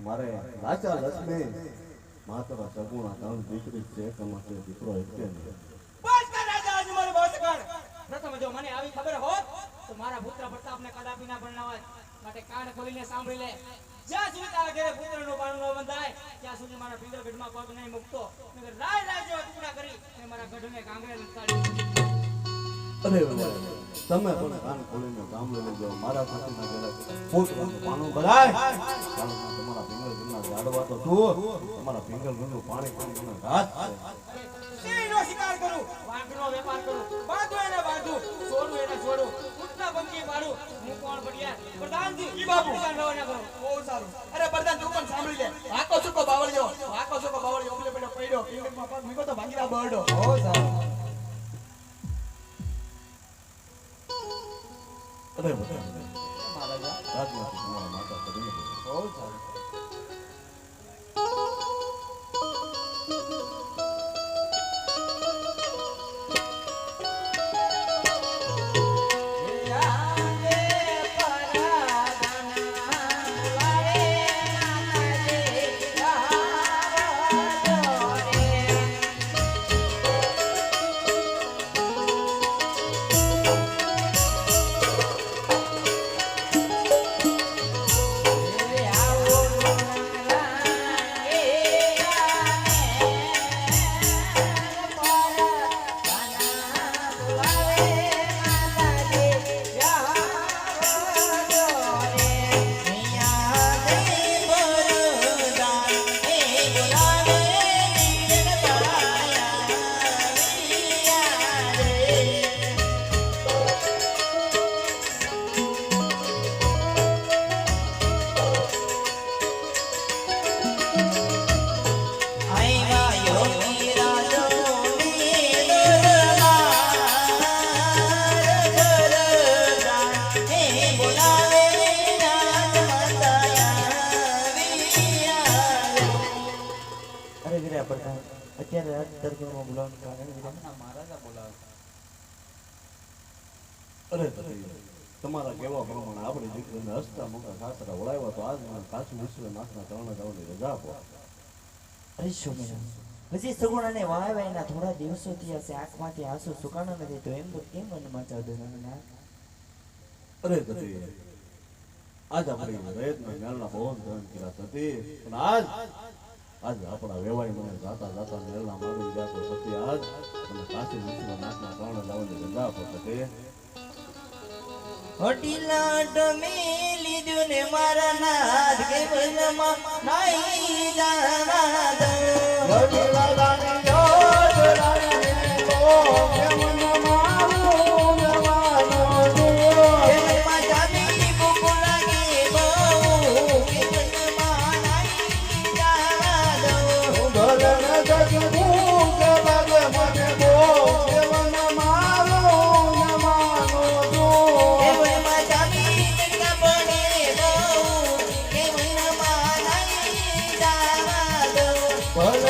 મારે રાજા પુત્ર પ્રતાપને કદાપી ના માટે કાન ખોલીને સાંભળી લે જ્યાં સુધી તારા ઘરે પુત્રનું બાણું ન બંધાય ત્યાં સુધી મારા પિંગલ ગઢમાં પગ નહીં મૂકતો રાય રાય ટુકડા મારા ગઢને કાંગરે લટકાડી અરે તમે પણ કાન ખોલીને સાંભળી જાઓ મારા સાથેના જરા પોતાનું પાણું ભરાય તમારા ફિંગર ગુના જાડવા તો તું તમારા ફિંગર ઘરનું પાણી પાણી મને રાત છે શિકાર કરું વાઘનો વેપાર કરું બાંધું એને બાંધું છોડું એને છોડું ઉઠના બંકી પાડું હું કોણ બડિયા પ્રધાનજી ઈ બાપુ. રવાના કરો. બહુ સારું. અરે પ્રધાન તું પણ સાંભળી લે. વાકો સુકો બાવળિયો વાકો સુકો બાવળિયો ઓલે પેલો પડ્યો. પિંગલમાં પગ મૂક્યો તો ભાગીરા બરડો અરે તમારા માતા અત્યારે રાજ દરબારમાં બોલાવવાનું કારણ મહારાજા બોલાવે અરે તમારા કેવા પ્રમાણે આપણે દીકરીને હસતા મોટા સાસરા વળાવ્યા તો આજ મને કાશી વિશ્વનાથના ત્રણ જવાની રજા આપો. અરે હજી સગુણાને વાવ્યા એના થોડા દિવસો થયા છે આંખમાંથી આંસુ સુકાણો નથી તો એમ તો કેમ મનમાં ચાવતો ના? અરે તતી આજ આપણે રયતના મેળના બહુ ધન કર્યા તતી પણ આજ આજ આપણા વેવાઈ મને જાતા જાતા મેળના મારી ગયા તો સતી આજ. અને કાશી વિશ્વનાથના જવાની રજા આપો સતી હટીલાટ મેં લીધું ને મારા નાથ કે મનમાં નાઈ જાના દો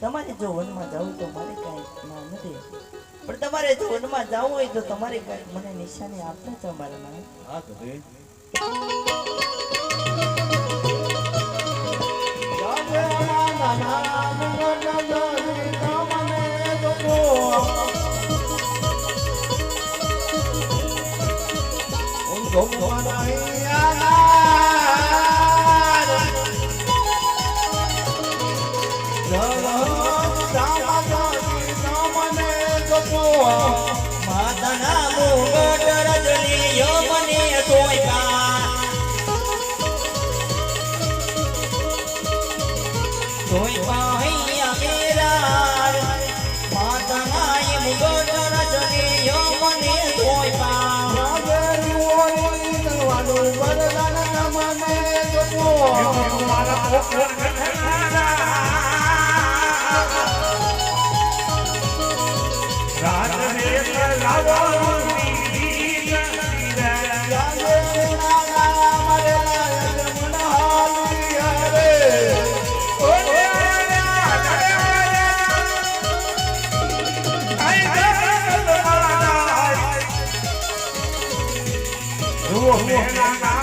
તમારે જો વનમાં જવું તો મારે કાંઈ નથી પણ તમારે જો વનમાં જવું હોય તો તમારે કાંઈક મને નિશાની આપતા છો મારા માં હા સતી માતાના મેરા નામ